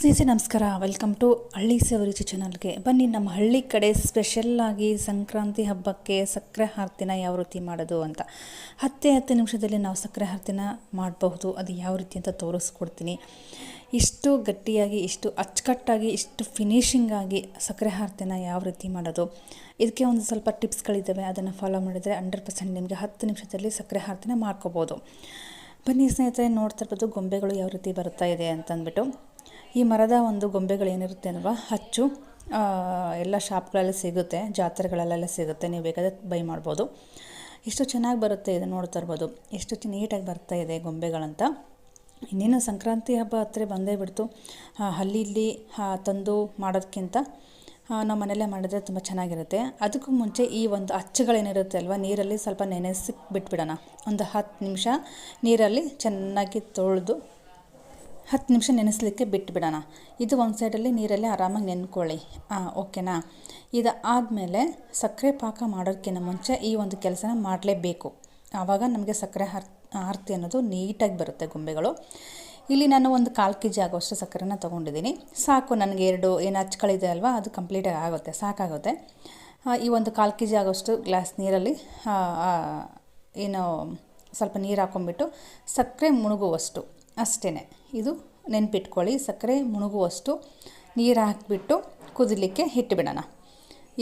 ಸ್ನೇಹಿತರೆ, ನಮಸ್ಕಾರ. Welcome to ಹಳ್ಳಿ ಸೇವರುಚಿ ಚಾನಲ್ಗೆ ಬನ್ನಿ, ನಮ್ಮ ಹಳ್ಳಿ ಕಡೆ ಸ್ಪೆಷಲ್ಲಾಗಿ ಸಂಕ್ರಾಂತಿ ಹಬ್ಬಕ್ಕೆ ಸಕ್ಕರೆ ಆರತಿನ ಯಾವ ರೀತಿ ಮಾಡೋದು ಅಂತ. ಹತ್ತೇ ಹತ್ತು ನಿಮಿಷದಲ್ಲಿ ನಾವು ಸಕ್ಕರೆ ಆರತಿನ ಮಾಡಬಹುದು. ಅದು ಯಾವ ರೀತಿ ಅಂತ ತೋರಿಸ್ಕೊಡ್ತೀನಿ. ಇಷ್ಟು ಗಟ್ಟಿಯಾಗಿ, ಇಷ್ಟು ಅಚ್ಚುಕಟ್ಟಾಗಿ, ಇಷ್ಟು ಫಿನಿಶಿಂಗ್ ಆಗಿ ಸಕ್ಕರೆ ಆರತಿನ ಯಾವ ರೀತಿ ಮಾಡೋದು? ಇದಕ್ಕೆ ಒಂದು ಸ್ವಲ್ಪ ಟಿಪ್ಸ್ಗಳಿದ್ದಾವೆ ಅದನ್ನು ಫಾಲೋ ಮಾಡಿದರೆ ಹಂಡ್ರೆಡ್ ಪರ್ಸೆಂಟ್ ನಿಮಗೆ ಹತ್ತು ನಿಮಿಷದಲ್ಲಿ ಸಕ್ಕರೆ ಆರತಿನ ಮಾಡ್ಕೋಬೋದು. ಬನ್ನಿ ಸ್ನೇಹಿತರೆ, ನೋಡ್ತಾ ಇರ್ಬೋದು ಗೊಂಬೆಗಳು ಯಾವ ರೀತಿ ಬರ್ತಾ ಇದೆ ಅಂತಂದ್ಬಿಟ್ಟು. ಈ ಮರದ ಒಂದು ಗೊಂಬೆಗಳು ಏನಿರುತ್ತೆ ಅಲ್ವಾ ಹಚ್ಚು ಎಲ್ಲ ಶಾಪ್ಗಳಲ್ಲಿ ಸಿಗುತ್ತೆ, ಜಾತ್ರೆಗಳಲ್ಲೆಲ್ಲ ಸಿಗುತ್ತೆ, ನೀವು ಬೇಕಾದರೆ ಬೈ ಮಾಡ್ಬೋದು. ಎಷ್ಟು ಚೆನ್ನಾಗಿ ಬರುತ್ತೆ ಇದು ನೋಡ್ತಾ ಇರ್ಬೋದು. ಎಷ್ಟು ನೀಟಾಗಿ ಬರ್ತಾ ಇದೆ ಗೊಂಬೆಗಳಂತ. ಇನ್ನೇನು ಸಂಕ್ರಾಂತಿ ಹಬ್ಬ ಹತ್ತಿರ ಬಂದೇ ಬಿಡ್ತು. ಅಲ್ಲಿ ಇಲ್ಲಿ ತಂದು ಮಾಡೋದಕ್ಕಿಂತ ನಾವು ಮನೆಯಲ್ಲೇ ಮಾಡಿದ್ರೆ ತುಂಬ ಚೆನ್ನಾಗಿರುತ್ತೆ. ಅದಕ್ಕೂ ಮುಂಚೆ ಈ ಒಂದು ಅಚ್ಚುಗಳೇನಿರುತ್ತೆ ಅಲ್ವಾ? ನೀರಲ್ಲಿ ಸ್ವಲ್ಪ ನೆನೆಸಿ ಬಿಟ್ಬಿಡೋಣ. ಒಂದು ಹತ್ತು ನಿಮಿಷ ನೀರಲ್ಲಿ ಚೆನ್ನಾಗಿ ತೊಳೆದು ಹತ್ತು ನಿಮಿಷ ನೆನೆಸಲಿಕ್ಕೆ ಬಿಟ್ಟುಬಿಡೋಣ ಇದು ಒಂದು ಸೈಡಲ್ಲಿ ನೀರಲ್ಲಿ ಆರಾಮಾಗಿ ನೆನ್ಕೊಳ್ಳಿ. ಹಾಂ ಓಕೆನಾ? ಇದು ಆದಮೇಲೆ ಸಕ್ಕರೆ ಪಾಕ ಮಾಡೋದಕ್ಕಿಂತ ಮುಂಚೆ ಈ ಒಂದು ಕೆಲಸನ ಮಾಡಲೇಬೇಕು. ಆವಾಗ ನಮಗೆ ಸಕ್ಕರೆ ಹರ್ ಆರತಿ ಅನ್ನೋದು ನೀಟಾಗಿ ಬರುತ್ತೆ ಗೊಂಬೆಗಳು. ಇಲ್ಲಿ ನಾನು ಒಂದು ಕಾಲು ಕೆ ಜಿ ಆಗೋಷ್ಟು ಸಕ್ಕರೆನ ತೊಗೊಂಡಿದ್ದೀನಿ. ಸಾಕು, ನನಗೆ ಎರಡು ಏನು ಹಚ್ಗಳಿದೆ ಅಲ್ವಾ, ಅದು ಕಂಪ್ಲೀಟಾಗಿ ಆಗುತ್ತೆ, ಸಾಕಾಗುತ್ತೆ. ಈ ಒಂದು ಕಾಲು ಕೆ ಜಿ ಆಗೋಷ್ಟು ಗ್ಲಾಸ್ ನೀರಲ್ಲಿ ಏನು, ಸ್ವಲ್ಪ ನೀರು ಹಾಕೊಂಡ್ಬಿಟ್ಟು ಸಕ್ಕರೆ ಮುಳುಗುವಷ್ಟು ಅಷ್ಟೇ ಇದು ನೆನ್ಪಿಟ್ಕೊಳ್ಳಿ. ಸಕ್ಕರೆ ಮುಳುಗುವಷ್ಟು ನೀರು ಹಾಕಿಬಿಟ್ಟು ಕುದಿಲಿಕ್ಕೆ ಇಟ್ಟುಬಿಡೋಣ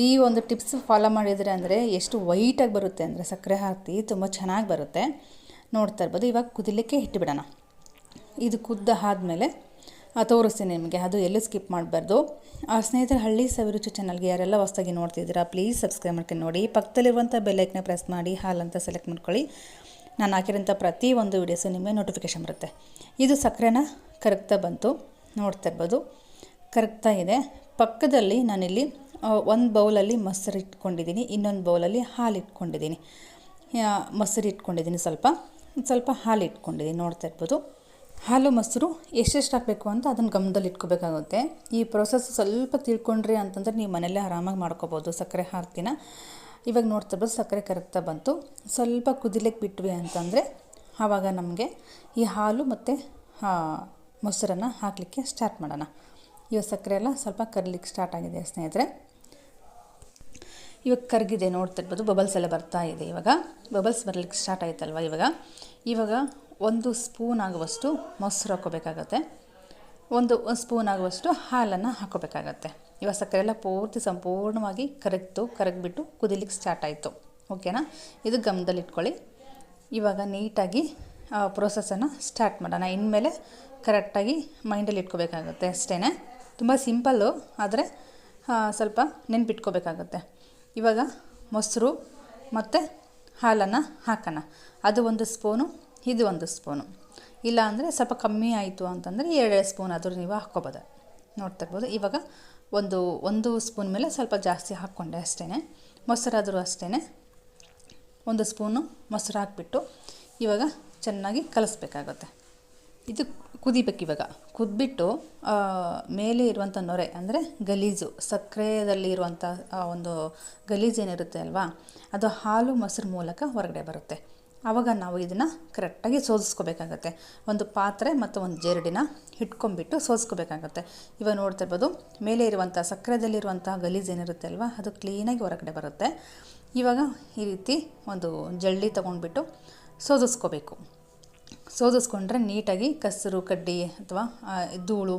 ಈ ಒಂದು ಟಿಪ್ಸ್ ಫಾಲೋ ಮಾಡಿದರೆ ಅಂದರೆ ಎಷ್ಟು ವೈಟಾಗಿ ಬರುತ್ತೆ ಅಂದರೆ ಸಕ್ಕರೆ ಹಾಕಿ ತುಂಬ ಚೆನ್ನಾಗಿ ಬರುತ್ತೆ. ನೋಡ್ತಾ ಇರ್ಬೋದು. ಇವಾಗ ಕುದಿಲಿಕ್ಕೆ ಇಟ್ಟುಬಿಡೋಣ ಇದು ಕುದ್ದ ಆದಮೇಲೆ ತೋರಿಸ್ತೀನಿ ನಿಮಗೆ. ಅದು ಎಲ್ಲೂ ಸ್ಕಿಪ್ ಮಾಡಬಾರ್ದು. ಆ ಸ್ನೇಹಿತರ ಹಳ್ಳಿ ಸವಿರುಚಿ ಚಾನಲ್ಗೆ ಯಾರೆಲ್ಲ ಹೊಸ್ದಾಗಿ ನೋಡ್ತಿದ್ದೀರಾ ಪ್ಲೀಸ್ ಸಬ್ಸ್ಕ್ರೈಬ್ ಮಾಡ್ಕೊಂಡು ನೋಡಿ. ಪಕ್ಕದಲ್ಲಿರುವಂಥ ಬೆಲ್ಲೈಕ್ನ ಪ್ರೆಸ್ ಮಾಡಿ ಹಾಲಂತ ಸೆಲೆಕ್ಟ್ ಮಾಡ್ಕೊಳ್ಳಿ. ನಾನು ಹಾಕಿರೋಂಥ ಪ್ರತಿ ಒಂದು ವೀಡಿಯೋಸು ನಿಮಗೆ ನೋಟಿಫಿಕೇಶನ್ ಬರುತ್ತೆ. ಇದು ಸಕ್ಕರೆನ ಕರಗ್ತಾ ಬಂತು. ನೋಡ್ತಾ ಇರ್ಬೋದು. ಕರಗ್ತಾ ಇದೆ. ಪಕ್ಕದಲ್ಲಿ ನಾನಿಲ್ಲಿ ಒಂದು ಬೌಲಲ್ಲಿ ಮೊಸರು ಇಟ್ಕೊಂಡಿದ್ದೀನಿ. ಇನ್ನೊಂದು ಬೌಲಲ್ಲಿ ಹಾಲು ಇಟ್ಕೊಂಡಿದ್ದೀನಿ. ಮೊಸರು ಇಟ್ಕೊಂಡಿದ್ದೀನಿ ಸ್ವಲ್ಪ. ಸ್ವಲ್ಪ ಹಾಲು ಇಟ್ಕೊಂಡಿದ್ದೀನಿ. ನೋಡ್ತಾ ಇರ್ಬೋದು. ಹಾಲು, ಮೊಸರು ಎಷ್ಟೆಷ್ಟು ಹಾಕಬೇಕು ಅಂತ ಅದನ್ನು ಗಮನದಲ್ಲಿ ಇಟ್ಕೋಬೇಕಾಗುತ್ತೆ. ಈ ಪ್ರೊಸೆಸ್ ಸ್ವಲ್ಪ ತಿಳ್ಕೊಂಡ್ರಿ ಅಂತಂದರೆ ನೀವು ಮನೆಯಲ್ಲೇ ಆರಾಮಾಗಿ ಮಾಡ್ಕೋಬೋದು ಸಕ್ಕರೆ ಆರತಿನ ಇವಾಗ ನೋಡ್ತಾ ಬಂದು ಸಕ್ಕರೆ ಕರಗ್ತಾ ಬಂತು. ಸ್ವಲ್ಪ ಕುದಿಲಿಕ್ಕೆ ಬಿಟ್ವಿ ಅಂತಂದರೆ ಆವಾಗ ನಮಗೆ ಈ ಹಾಲು ಮತ್ತು ಮೊಸರನ್ನು ಹಾಕಲಿಕ್ಕೆ ಸ್ಟಾರ್ಟ್ ಮಾಡೋಣ. ಇವಾಗ ಸಕ್ಕರೆ ಎಲ್ಲ ಸ್ವಲ್ಪ ಕರಲಿಕ್ಕೆ ಸ್ಟಾರ್ಟ್ ಆಗಿದೆ ಸ್ನೇಹಿತರೆ. ಇವಾಗ ಕರಗಿದೆ, ನೋಡ್ತಾ ಇರ್ಬೋದು ಬಬಲ್ಸ್ ಎಲ್ಲ ಬರ್ತಾ ಇದೆ ಇವಾಗ. ಬಬಲ್ಸ್ ಬರಲಿಕ್ಕೆ ಸ್ಟಾರ್ಟ್ ಆಯ್ತಲ್ವ ಇವಾಗ? ಇವಾಗ ಒಂದು ಸ್ಪೂನ್ ಆಗುವಷ್ಟು ಮೊಸರು ಹಾಕೋಬೇಕಾಗತ್ತೆ ಒಂದು ಸ್ಪೂನ್ ಆಗುವಷ್ಟು ಹಾಲನ್ನು ಹಾಕ್ಕೋಬೇಕಾಗತ್ತೆ. ಇವಾಗ ಸಕ್ಕರೆ ಎಲ್ಲ ಪೂರ್ತಿ ಸಂಪೂರ್ಣವಾಗಿ ಕರಗ್ತು ಕರಗ್ಬಿಟ್ಟು ಕುದಿಲಿಕ್ಕೆ ಸ್ಟಾರ್ಟ್ ಆಯಿತು. ಓಕೆನಾ ಇದು ಗಮನದಲ್ಲಿ ಇಟ್ಕೊಳ್ಳಿ. ಇವಾಗ ನೀಟಾಗಿ ಪ್ರೊಸೆಸನ್ನು ಸ್ಟಾರ್ಟ್ ಮಾಡೋಣ. ಇನ್ಮೇಲೆ ಕರೆಕ್ಟಾಗಿ ಮೈಂಡಲ್ಲಿ ಇಟ್ಕೋಬೇಕಾಗುತ್ತೆ ಅಷ್ಟೇ ತುಂಬ ಸಿಂಪಲ್ಲು ಆದರೆ ಸ್ವಲ್ಪ ನೆನ್ಪಿಟ್ಕೋಬೇಕಾಗುತ್ತೆ. ಇವಾಗ ಮೊಸರು ಮತ್ತು ಹಾಲನ್ನು ಹಾಕೋಣ. ಅದು ಒಂದು ಸ್ಪೂನು ಇದು ಒಂದು ಸ್ಪೂನು ಇಲ್ಲ ಅಂದರೆ ಸ್ವಲ್ಪ ಕಮ್ಮಿ ಆಯಿತು ಅಂತಂದರೆ ಎರಡೆರಡು ಸ್ಪೂನ್ ಆದರೂ ನೀವು ಹಾಕ್ಕೋಬೋದು. ನೋಡ್ತಾ ಇರ್ಬೋದು. ಇವಾಗ ಒಂದು ಒಂದು ಸ್ಪೂನ್ ಮೇಲೆ ಸ್ವಲ್ಪ ಜಾಸ್ತಿ ಹಾಕ್ಕೊಂಡೆ ಅಷ್ಟೇ ಮೊಸರಾದರೂ ಅಷ್ಟೇ ಒಂದು ಸ್ಪೂನು ಮೊಸರು ಹಾಕ್ಬಿಟ್ಟು ಇವಾಗ ಚೆನ್ನಾಗಿ ಕಲಿಸ್ಬೇಕಾಗುತ್ತೆ. ಇದು ಕುದಿಬೇಕು ಇವಾಗ. ಕುದ್ಬಿಟ್ಟು ಮೇಲೆ ಇರುವಂಥ ನೊರೆ, ಅಂದರೆ ಗಲೀಜು ಸಕ್ಕರೆಯಲ್ಲಿ ಇರುವಂಥ ಒಂದು ಗಲೀಜು ಏನಿರುತ್ತೆ ಅಲ್ವಾ? ಅದು ಹಾಲು, ಮೊಸರು ಮೂಲಕ ಹೊರಗಡೆ ಬರುತ್ತೆ. ಆವಾಗ ನಾವು ಇದನ್ನು ಕರೆಕ್ಟಾಗಿ ಸೋದಿಸ್ಕೋಬೇಕಾಗತ್ತೆ. ಒಂದು ಪಾತ್ರೆ ಮತ್ತು ಒಂದು ಜೇರಡಿನ ಇಟ್ಕೊಂಡ್ಬಿಟ್ಟು ಸೋದಿಸ್ಕೋಬೇಕಾಗತ್ತೆ. ಇವಾಗ ನೋಡ್ತಾ ಇರ್ಬೋದು ಮೇಲೆ ಇರುವಂಥ ಸಕ್ಕರೆದಲ್ಲಿರುವಂಥ ಗಲೀಜು ಏನಿರುತ್ತೆ ಅಲ್ವಾ, ಅದು ಕ್ಲೀನಾಗಿ ಹೊರಗಡೆ ಬರುತ್ತೆ. ಇವಾಗ ಈ ರೀತಿ ಒಂದು ಜಳ್ಳಿ ತೊಗೊಂಡ್ಬಿಟ್ಟು ಸೋದಿಸ್ಕೋಬೇಕು. ಸೋದಿಸ್ಕೊಂಡ್ರೆ ನೀಟಾಗಿ ಕಸರು, ಕಡ್ಡಿ ಅಥವಾ ಧೂಳು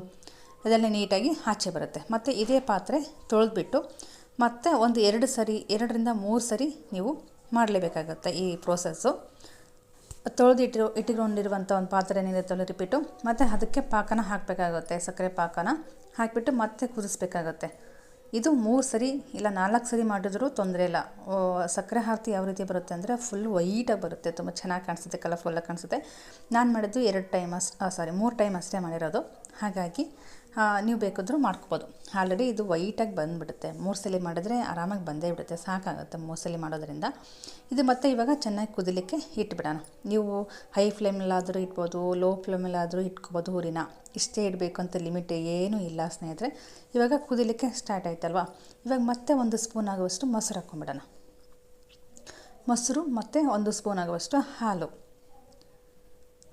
ಅದೆಲ್ಲ ನೀಟಾಗಿ ಆಚೆ ಬರುತ್ತೆ. ಮತ್ತು ಇದೇ ಪಾತ್ರೆ ತೊಳೆದ್ಬಿಟ್ಟು ಮತ್ತೆ ಒಂದು ಎರಡು ಸರಿ, ಎರಡರಿಂದ ಮೂರು ಸರಿ ನೀವು ಮಾಡಲೇಬೇಕಾಗತ್ತೆ ಈ ಪ್ರೋಸೆಸ್ಸು ತೊಳೆದು ಇಟ್ಟಿರೋ ಇಟ್ಟುಕೊಂಡಿರುವಂಥ ಒಂದು ಪಾತ್ರೆ ಏನಿರುತ್ತಲ್ಲ ರಿಪೀಟು ಮತ್ತು ಅದಕ್ಕೆ ಪಾಕನ ಹಾಕಬೇಕಾಗುತ್ತೆ, ಸಕ್ಕರೆ ಪಾಕನ. ಹಾಕಿಬಿಟ್ಟು ಮತ್ತೆ ಕುದಿಸ್ಬೇಕಾಗುತ್ತೆ. ಇದು ಮೂರು ಸರಿ ಇಲ್ಲ ನಾಲ್ಕು ಸರಿ ಮಾಡಿದ್ರೂ ತೊಂದರೆ ಇಲ್ಲ. ಸಕ್ಕರೆ ಹಾಕಿ ಯಾವ ರೀತಿ ಬರುತ್ತೆ ಅಂದರೆ ಫುಲ್ ವೈಟಾಗಿ ಬರುತ್ತೆ. ತುಂಬ ಚೆನ್ನಾಗಿ ಕಾಣಿಸುತ್ತೆ ಕಲರ್ಫುಲ್ಲಾಗಿ ಕಾಣಿಸುತ್ತೆ. ನಾನು ಮಾಡಿದ್ದು ಎರಡು ಟೈಮ್ ಅಷ್ಟು ಸಾರಿ ಮೂರು ಟೈಮ್ ಅಷ್ಟೇ ಮಾಡಿರೋದು. ಹಾಗಾಗಿ ನೀವು ಬೇಕಾದರೂ ಮಾಡ್ಕೋಬೋದು. ಆಲ್ರೆಡಿ ಇದು ವೈಟಾಗಿ ಬಂದುಬಿಡುತ್ತೆ. ಮೂರು ಸಲ ಮಾಡಿದ್ರೆ ಆರಾಮಾಗಿ ಬಂದೇ ಬಿಡುತ್ತೆ. ಸಾಕಾಗುತ್ತೆ ಮೂರು ಸಲ ಮಾಡೋದ್ರಿಂದ. ಇದು ಮತ್ತೆ ಇವಾಗ ಚೆನ್ನಾಗಿ ಕುದಿಲಿಕ್ಕೆ ಇಟ್ಬಿಡೋಣ. ನೀವು ಹೈ ಫ್ಲೇಮಲ್ಲಾದರೂ ಇಟ್ಬೋದು ಲೋ ಫ್ಲೇಮಲ್ಲಾದರೂ ಇಟ್ಕೋಬೋದು ಊರಿನ ಇಷ್ಟೇ ಇಡಬೇಕು ಅಂತ ಲಿಮಿಟ್ ಏನೂ ಇಲ್ಲ ಸ್ನೇಹಿತರೆ. ಇವಾಗ ಕುದಿಲಿಕ್ಕೆ ಸ್ಟಾರ್ಟ್ ಆಯ್ತಲ್ವಾ? ಇವಾಗ ಮತ್ತೆ ಒಂದು ಸ್ಪೂನ್ ಆಗುವಷ್ಟು ಮೊಸರು ಹಾಕ್ಕೊಂಬಿಡೋಣ ಮೊಸರು ಮತ್ತು ಒಂದು ಸ್ಪೂನ್ ಆಗುವಷ್ಟು ಹಾಲು.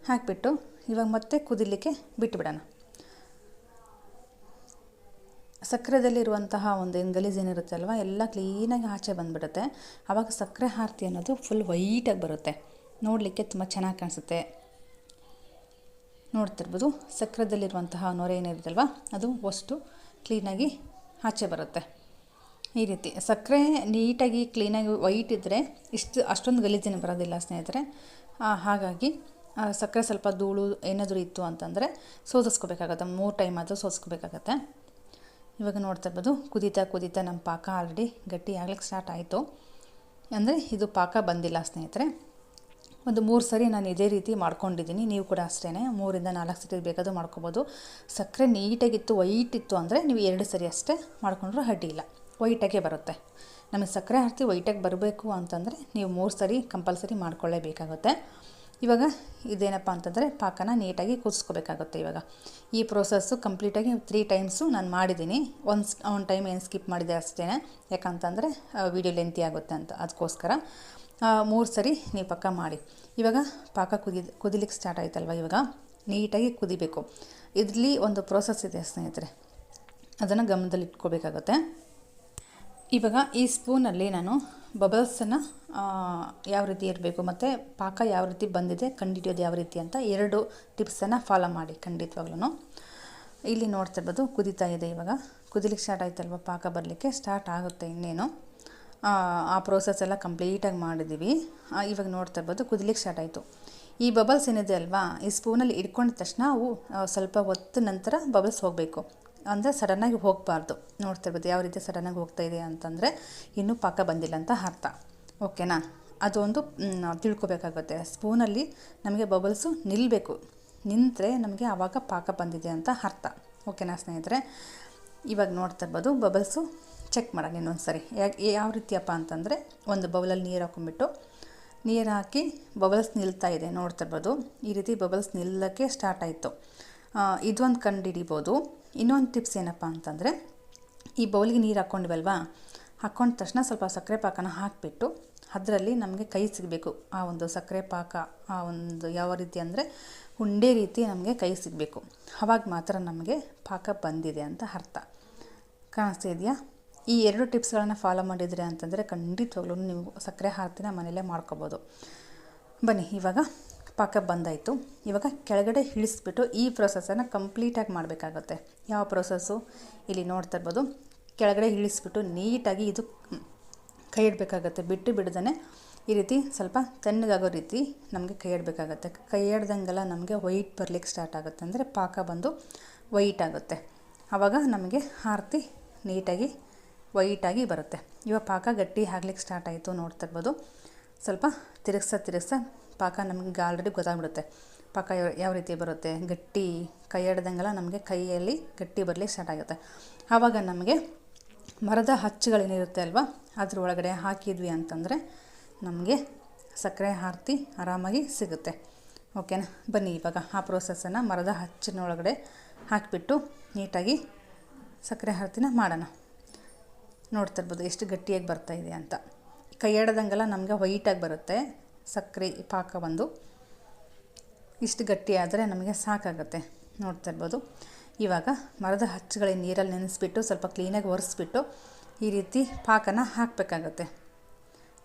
ಹಾಕಿಬಿಟ್ಟು ಇವಾಗ ಮತ್ತೆ ಕುದಿಲಿಕ್ಕೆ ಬಿಟ್ಬಿಡೋಣ. ಸಕ್ಕರೆದಲ್ಲಿರುವಂತಹ ಒಂದು ಏನು ಗಲೀಜು ಏನಿರುತ್ತೆ ಅಲ್ವಾ, ಎಲ್ಲ ಕ್ಲೀನಾಗಿ ಆಚೆ ಬಂದುಬಿಡುತ್ತೆ. ಆವಾಗ ಸಕ್ಕರೆ ಆರತಿ ಅನ್ನೋದು ಫುಲ್ ವೈಟಾಗಿ ಬರುತ್ತೆ. ನೋಡಲಿಕ್ಕೆ ತುಂಬ ಚೆನ್ನಾಗಿ ಕಾಣಿಸುತ್ತೆ. ನೋಡ್ತಿರ್ಬೋದು ಸಕ್ಕರೆದಲ್ಲಿರುವಂತಹ ನೊರೆ ಏನಿರುತ್ತಲ್ವ ಅದು ಅಷ್ಟು ಕ್ಲೀನಾಗಿ ಆಚೆ ಬರುತ್ತೆ. ಈ ರೀತಿ ಸಕ್ಕರೆ ನೀಟಾಗಿ ಕ್ಲೀನಾಗಿ ವೈಟ್ ಇದ್ದರೆ ಇಷ್ಟು, ಅಷ್ಟೊಂದು ಗಲೀಜಿನ ಬರೋದಿಲ್ಲ ಸ್ನೇಹಿತರೆ. ಹಾಗಾಗಿ ಸಕ್ಕರೆ ಸ್ವಲ್ಪ ಧೂಳು ಏನಾದರೂ ಇತ್ತು ಅಂತಂದರೆ ಸೋದಿಸ್ಕೋಬೇಕಾಗತ್ತೆ, ಮೂರು ಟೈಮ್ ಆದರೂ ಸೋದಿಸ್ಕೋಬೇಕಾಗತ್ತೆ. ಇವಾಗ ನೋಡ್ತಾ ಇರ್ಬೋದು, ಕುದೀತಾ ಕುದೀತಾ ನಮ್ಮ ಪಾಕ ಆಲ್ರೆಡಿ ಗಟ್ಟಿ ಆಗ್ಲಿಕ್ಕೆ ಸ್ಟಾರ್ಟ್ ಆಯಿತು. ಅಂದರೆ ಇದು ಪಾಕ ಬಂದಿಲ್ಲ ಸ್ನೇಹಿತರೆ. ಒಂದು ಮೂರು ಸರಿ ನಾನು ಇದೇ ರೀತಿ ಮಾಡ್ಕೊಂಡಿದ್ದೀನಿ. ನೀವು ಕೂಡ ಅಷ್ಟೇ ಮೂರಿಂದ ನಾಲ್ಕು ಸರಿ ಬೇಕಾದರೂ ಮಾಡ್ಕೊಬೋದು. ಸಕ್ಕರೆ ನೀಟಾಗಿತ್ತು ವೈಟ್ ಇತ್ತು ಅಂದರೆ ನೀವು ಎರಡು ಸರಿ ಅಷ್ಟೇ ಮಾಡ್ಕೊಂಡ್ರೂ ಅಡ್ಡಿ ಇಲ್ಲ ವೈಟಾಗೆ ಬರುತ್ತೆ. ನಮಗೆ ಸಕ್ಕರೆ ಹಾಕ್ತಿ ವೈಟಾಗಿ ಬರಬೇಕು ಅಂತಂದರೆ ನೀವು ಮೂರು ಸರಿ ಕಂಪಲ್ಸರಿ ಮಾಡ್ಕೊಳ್ಳೇಬೇಕಾಗುತ್ತೆ. ಇವಾಗ ಇದೇನಪ್ಪ ಅಂತಂದರೆ ಪಾಕನ ನೀಟಾಗಿ ಕುದಿಸ್ಕೋಬೇಕಾಗುತ್ತೆ ಇವಾಗ. ಈ ಪ್ರೋಸೆಸ್ಸು ಕಂಪ್ಲೀಟಾಗಿ ತ್ರೀ ಟೈಮ್ಸು ನಾನು ಮಾಡಿದ್ದೀನಿ. ಒಂದು ಒನ್ ಟೈಮ್ ಏನು ಸ್ಕಿಪ್ ಮಾಡಿದೆ ಅಷ್ಟೇ ಯಾಕಂತಂದರೆ ವಿಡಿಯೋ ಲೆಂತಿ ಆಗುತ್ತೆ ಅಂತ. ಅದಕ್ಕೋಸ್ಕರ ಮೂರು ಸರಿ ನೀವು ಪಕ್ಕ ಮಾಡಿ. ಇವಾಗ ಪಾಕ ಕುದಿ ಕುದಿಲಿಕ್ಕೆ ಸ್ಟಾರ್ಟ್ ಆಯ್ತಲ್ವ ಇವಾಗ? ನೀಟಾಗಿ ಕುದಿಬೇಕು. ಇದರಲ್ಲಿ ಒಂದು ಪ್ರೋಸೆಸ್ ಇದೆ ಸ್ನೇಹಿತರೆ. ಅದನ್ನು ಗಮನದಲ್ಲಿ ಇಟ್ಕೋಬೇಕಾಗುತ್ತೆ ಇವಾಗ ಈ ಸ್ಪೂನಲ್ಲಿ ನಾನು ಬಬಲ್ಸನ್ನು ಯಾವ ರೀತಿ ಇರಬೇಕು ಮತ್ತು ಪಾಕ ಯಾವ ರೀತಿ ಬಂದಿದೆ ಕಂಡಿಡಿಯೋದು ಯಾವ ರೀತಿ ಅಂತ ಎರಡು ಟಿಪ್ಸನ್ನು ಫಾಲೋ ಮಾಡಿ ಖಂಡಿತವಾಗ್ಲೂ ಇಲ್ಲಿ ನೋಡ್ತಾ ಇರ್ಬೋದು ಕುದೀತಾ ಇದೆ ಇವಾಗ. ಕುದಿಲಿಕ್ಕೆ ಸ್ಟಾರ್ಟ್ ಆಯ್ತಲ್ವ ಪಾಕ ಬರಲಿಕ್ಕೆ? ಸ್ಟಾರ್ಟ್ ಆಗುತ್ತೆ ಇನ್ನೇನು. ಆ, ಪ್ರೋಸೆಸ್ ಎಲ್ಲ ಕಂಪ್ಲೀಟಾಗಿ ಮಾಡಿದ್ದೀವಿ. ಇವಾಗ ನೋಡ್ತಾ ಇರ್ಬೋದು ಕುದಿಲಿಕ್ಕೆ ಸ್ಟಾರ್ಟ್ ಆಯಿತು. ಈ ಬಬಲ್ಸ್ ಏನಿದೆ ಅಲ್ವಾ? ಈ ಸ್ಪೂನಲ್ಲಿ ಇಟ್ಕೊಂಡ ತಕ್ಷಣ ಅವು ಸ್ವಲ್ಪ ಹೊತ್ತು ನಂತರ ಬಬಲ್ಸ್ ಹೋಗಬೇಕು. ಅಂದರೆ ಸಡನ್ನಾಗಿ ಹೋಗಬಾರ್ದು. ನೋಡ್ತಾ ಇರ್ಬೋದು, ಯಾವ ರೀತಿ ಸಡನ್ನಾಗಿ ಹೋಗ್ತಾ ಇದೆ ಅಂತಂದರೆ ಇನ್ನೂ ಪಾಕ ಬಂದಿಲ್ಲ ಅಂತ ಅರ್ಥ. ಓಕೆನಾ ಅದೊಂದು ತಿಳ್ಕೊಬೇಕಾಗುತ್ತೆ. ಸ್ಪೂನಲ್ಲಿ ನಮಗೆ ಬಬಲ್ಸು ನಿಲ್ಲಬೇಕು ನಿಂತರೆ ನಮಗೆ ಆವಾಗ ಪಾಕ ಬಂದಿದೆ ಅಂತ ಅರ್ಥ. ಓಕೆನಾ ಸ್ನೇಹಿತರೆ? ಇವಾಗ ನೋಡ್ತಾ ಇರ್ಬೋದು ಬಬಲ್ಸು ಚೆಕ್ ಮಾಡೋಣ ಇನ್ನೊಂದು ಸರಿ ಯಾಕೆ ಯಾವ ರೀತಿಯಪ್ಪ ಅಂತಂದರೆ ಒಂದು ಬೌಲಲ್ಲಿ ನೀರು ಹಾಕೊಂಡ್ಬಿಟ್ಟು ನೀರು ಹಾಕಿ ಬಬಲ್ಸ್ ನಿಲ್ತಾ ಇದೆ. ನೋಡ್ತಾ ಇರ್ಬೋದು, ಈ ರೀತಿ ಬಬಲ್ಸ್ ನಿಲ್ಲಕ್ಕೆ ಸ್ಟಾರ್ಟ್ ಆಯಿತು. ಇದೊಂದು ಕಂಡು ಹಿಡಿಬೋದು. ಇನ್ನೊಂದು ಟಿಪ್ಸ್ ಏನಪ್ಪ ಅಂತಂದರೆ, ಈ ಬೌಲಿಗೆ ನೀರು ಹಾಕ್ಕೊಂಡಿವಲ್ವಾ, ಹಾಕ್ಕೊಂಡ ತಕ್ಷಣ ಸ್ವಲ್ಪ ಸಕ್ಕರೆ ಪಾಕನ ಹಾಕಿಬಿಟ್ಟು, ಅದರಲ್ಲಿ ನಮಗೆ ಕೈ ಸಿಗಬೇಕು. ಆ ಒಂದು ಸಕ್ಕರೆ ಪಾಕ, ಆ ಒಂದು ಯಾವ ರೀತಿ ಅಂದರೆ, ಉಂಡೆ ರೀತಿ ನಮಗೆ ಕೈ ಸಿಗಬೇಕು. ಅವಾಗ ಮಾತ್ರ ನಮಗೆ ಪಾಕ ಬಂದಿದೆ ಅಂತ ಅರ್ಥ. ಕಾಣಿಸ್ತಾ ಇದೆಯಾ? ಈ ಎರಡು ಟಿಪ್ಸ್ಗಳನ್ನು ಫಾಲೋ ಮಾಡಿದರೆ ಅಂತಂದರೆ ಖಂಡಿತವಾಗ್ಲೂ ನೀವು ಸಕ್ಕರೆ ಹಾರತಿನ ಮನೇಲೇ ಮಾಡ್ಕೋಬೋದು. ಬನ್ನಿ, ಇವಾಗ ಪಾಕ ಬಂದಾಯಿತು. ಇವಾಗ ಕೆಳಗಡೆ ಇಳಿಸ್ಬಿಟ್ಟು ಈ ಪ್ರೊಸೆಸನ್ನು ಕಂಪ್ಲೀಟಾಗಿ ಮಾಡಬೇಕಾಗುತ್ತೆ. ಯಾವ ಪ್ರೊಸೆಸ್ಸು ಇಲ್ಲಿ ನೋಡ್ತಾ ಇರ್ಬೋದು. ಕೆಳಗಡೆ ಇಳಿಸ್ಬಿಟ್ಟು ನೀಟಾಗಿ ಇದು ಕೈ ಇಡಬೇಕಾಗತ್ತೆ. ಬಿಟ್ಟು ಬಿಡದೇ ಈ ರೀತಿ ಸ್ವಲ್ಪ ತಣ್ಣಗಾಗೋ ರೀತಿ ನಮಗೆ ಕೈ ಇಡಬೇಕಾಗತ್ತೆ. ಕೈ ಹಿಡ್ದಂಗೆಲ್ಲ ನಮಗೆ ವೈಟ್ ಬರಲಿಕ್ಕೆ ಸ್ಟಾರ್ಟ್ ಆಗುತ್ತೆ. ಅಂದರೆ ಪಾಕ ಬಂದು ವೈಟ್ ಆಗುತ್ತೆ. ಆವಾಗ ನಮಗೆ ಆರತಿ ನೀಟಾಗಿ ವೈಟಾಗಿ ಬರುತ್ತೆ. ಇವಾಗ ಪಾಕ ಗಟ್ಟಿ ಆಗ್ಲಿಕ್ಕೆ ಸ್ಟಾರ್ಟ್ ಆಯಿತು ನೋಡ್ತಾ ಇರ್ಬೋದು. ಸ್ವಲ್ಪ ತಿರುಗ್ಸ ತಿರುಗ್ಸ ಪಾಕ ನಮಗೆ ಆಲ್ರೆಡಿ ಗೊತ್ತಾಗ್ಬಿಡುತ್ತೆ. ಪಾಕ ಯಾವ ರೀತಿ ಬರುತ್ತೆ? ಗಟ್ಟಿ, ಕೈ ಹಿಡ್ದಂಗೆಲ್ಲ ನಮಗೆ ಕೈಯಲ್ಲಿ ಗಟ್ಟಿ ಬರಲಿಕ್ಕೆ ಸ್ಟಾರ್ಟ್ ಆಗುತ್ತೆ. ಆವಾಗ ನಮಗೆ ಮರದ ಹಚ್ಚುಗಳೇನಿರುತ್ತೆ ಅಲ್ವಾ? ಅದ್ರ ಒಳಗಡೆ ಹಾಕಿದ್ವಿ ಅಂತಂದರೆ ನಮಗೆ ಸಕ್ಕರೆ ಆರತಿ ಆರಾಮಾಗಿ ಸಿಗುತ್ತೆ. ಓಕೆನಾ ಬನ್ನಿ ಇವಾಗ ಆ ಪ್ರೋಸೆಸ್ಸನ್ನು ಮರದ ಹಚ್ಚಿನ ಒಳಗಡೆ ಹಾಕಿಬಿಟ್ಟು ನೀಟಾಗಿ ಸಕ್ಕರೆ ಆರತಿನ ಮಾಡೋಣ. ನೋಡ್ತಾ ಇರ್ಬೋದು ಎಷ್ಟು ಗಟ್ಟಿಯಾಗಿ ಬರ್ತಾ ಇದೆ ಅಂತ. ಕೈ ಎಡ್ದಂಗೆಲ್ಲ ನಮಗೆ ವೈಟಾಗಿ ಬರುತ್ತೆ. ಸಕ್ಕರೆ ಪಾಕ ಒಂದು. ಇಷ್ಟು ಗಟ್ಟಿಯಾದರೆ ನಮಗೆ ಸಾಕಾಗುತ್ತೆ. ನೋಡ್ತಾ ಇರ್ಬೋದು. ಇವಾಗ ಮರದ ಹಚ್ಚುಗಳ ನೀರಲ್ಲಿ ನೆನೆಸ್ಬಿಟ್ಟು, ಸ್ವಲ್ಪ ಕ್ಲೀನಾಗಿ ಒರೆಸ್ಬಿಟ್ಟು ಈ ರೀತಿ ಪಾಕನ ಹಾಕಬೇಕಾಗತ್ತೆ.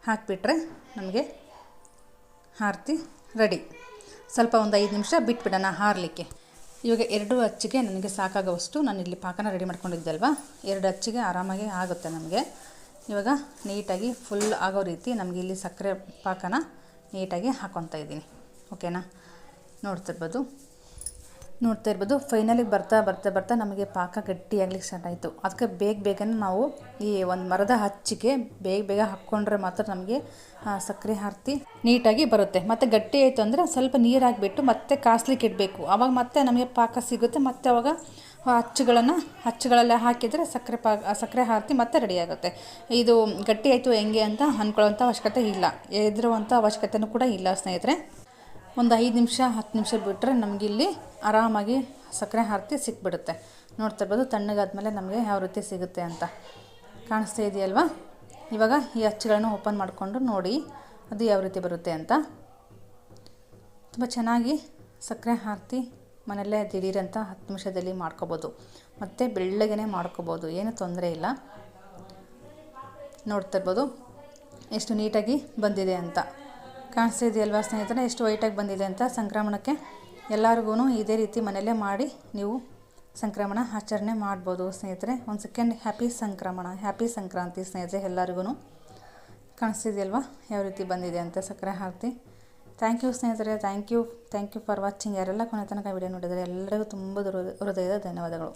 ಹಾಕಿಬಿಟ್ರೆ ನಮಗೆ ಆರತಿ ರೆಡಿ. ಸ್ವಲ್ಪ ಒಂದು ಐದು ನಿಮಿಷ ಬಿಟ್ಬಿಡೋಣ ಹಾರಲಿಕ್ಕೆ. ಇವಾಗ ಎರಡು ಅಚ್ಚಿಗೆ ನನಗೆ ಸಾಕಾಗುವಷ್ಟು ನಾನು ಇಲ್ಲಿ ಪಾಕನ ರೆಡಿ ಮಾಡ್ಕೊಂಡಿದ್ದಲ್ವ? ಎರಡು ಅಚ್ಚಿಗೆ ಆರಾಮಾಗಿ ಆಗುತ್ತೆ ನಮಗೆ. ಇವಾಗ ನೀಟಾಗಿ ಫುಲ್ ಆಗೋ ರೀತಿ ನಮಗೆ ಇಲ್ಲಿ ಸಕ್ಕರೆ ಪಾಕನ ನೀಟಾಗಿ ಹಾಕ್ಕೊತಾ ಇದ್ದೀನಿ. ಓಕೆನಾ? ನೋಡ್ತಿರ್ಬೋದು. ನೋಡ್ತಾ ಇರ್ಬೋದು ಫೈನಲಿಗೆ ಬರ್ತಾ ಬರ್ತಾ ಬರ್ತಾ ನಮಗೆ ಪಾಕ ಗಟ್ಟಿಯಾಗ್ಲಿಕ್ಕೆ ಸ್ಟಾರ್ಟ್ ಆಯಿತು. ಅದಕ್ಕೆ ಬೇಗ ಬೇಗನೆ ನಾವು ಈ ಒಂದು ಮರದ ಹಚ್ಚಿಗೆ ಬೇಗ ಬೇಗ ಹಾಕ್ಕೊಂಡ್ರೆ ಮಾತ್ರ ನಮಗೆ ಸಕ್ಕರೆ ಹಾರ್ತಿ ನೀಟಾಗಿ ಬರುತ್ತೆ. ಮತ್ತು ಗಟ್ಟಿ ಆಯಿತು ಅಂದರೆ ಸ್ವಲ್ಪ ನೀರು ಹಾಕಿಬಿಟ್ಟು ಮತ್ತೆ ಕಾಸ್ಲಿಕ್ಕೆ ಇಡಬೇಕು. ಆವಾಗ ಮತ್ತೆ ನಮಗೆ ಪಾಕ ಸಿಗುತ್ತೆ. ಮತ್ತು ಅವಾಗ ಆ ಹಚ್ಚುಗಳನ್ನು ಹಚ್ಚುಗಳೆಲ್ಲ ಹಾಕಿದರೆ ಸಕ್ಕರೆ ಪಾಕ ಸಕ್ಕರೆ ಆರತಿ ಮತ್ತೆ ರೆಡಿಯಾಗುತ್ತೆ ಇದು ಗಟ್ಟಿ ಆಯಿತು ಹೆಂಗೆ ಅಂತ ಅಂದ್ಕೊಳ್ಳೋಂಥ ಅವಶ್ಯಕತೆ ಇಲ್ಲ. ಎದುರುವಂಥ ಅವಶ್ಯಕತೆನೂ ಕೂಡ ಇಲ್ಲ ಸ್ನೇಹಿತರೆ. ಒಂದು ಐದು ನಿಮಿಷ, ಹತ್ತು ನಿಮಿಷ ಬಿಟ್ಟರೆ ನಮಗಿಲ್ಲಿ ಆರಾಮಾಗಿ ಸಕ್ಕರೆ ಆರತಿ ಸಿಕ್ಬಿಡುತ್ತೆ. ನೋಡ್ತಾ ಇರ್ಬೋದು ತಣ್ಣಗಾದ್ಮೇಲೆ ನಮಗೆ ಯಾವ ರೀತಿ ಸಿಗುತ್ತೆ ಅಂತ. ಕಾಣಿಸ್ತಾ ಇದೆಯಲ್ವಾ? ಇವಾಗ ಈ ಅಚ್ಚುಗಳನ್ನು ಓಪನ್ ಮಾಡಿಕೊಂಡು ನೋಡಿ ಅದು ಯಾವ ರೀತಿ ಬರುತ್ತೆ ಅಂತ. ತುಂಬ ಚೆನ್ನಾಗಿ ಸಕ್ಕರೆ ಆರತಿ ಮನೆಯಲ್ಲೇ ದಿಢೀರಂತ ಹತ್ತು ನಿಮಿಷದಲ್ಲಿ ಮಾಡ್ಕೋಬೋದು. ಮತ್ತು ಬೆಳ್ಳಗೇ ಮಾಡ್ಕೋಬೋದು. ಏನೂ ತೊಂದರೆ ಇಲ್ಲ. ನೋಡ್ತಾ ಇರ್ಬೋದು ಎಷ್ಟು ನೀಟಾಗಿ ಬಂದಿದೆ ಅಂತ. ಕಾಣಿಸ್ತಾ ಇದೆಯಲ್ವಾ ಸ್ನೇಹಿತರೆ? ಎಷ್ಟು ವೈಟಾಗಿ ಬಂದಿದೆ ಅಂತ ಸಂಕ್ರಮಣಕ್ಕೆ. ಎಲ್ಲರಿಗೂ ಇದೇ ರೀತಿ ಮನೆಯಲ್ಲೇ ಮಾಡಿ ನೀವು ಸಂಕ್ರಮಣ ಆಚರಣೆ ಮಾಡ್ಬೋದು ಸ್ನೇಹಿತರೆ. ಒಂದು second, happy Sankramana, happy Sankranti ಸ್ನೇಹಿತರೆ ಎಲ್ಲರಿಗೂ ಕಾಣಿಸ್ತಿದೆಯಲ್ವಾ ಯಾವ ರೀತಿ ಬಂದಿದೆ ಅಂತ ಸಕ್ಕರೆ ಹಾಕಿ ಥ್ಯಾಂಕ್ ಯು ಸ್ನೇಹಿತರೆ, thank you thank you for watching. ಯಾರೆಲ್ಲ ಕೊನೆ ತನಕ ವಿಡಿಯೋ ನೋಡಿದರೆ ಎಲ್ಲರಿಗೂ ತುಂಬ ಹೃದಯದ ಧನ್ಯವಾದಗಳು.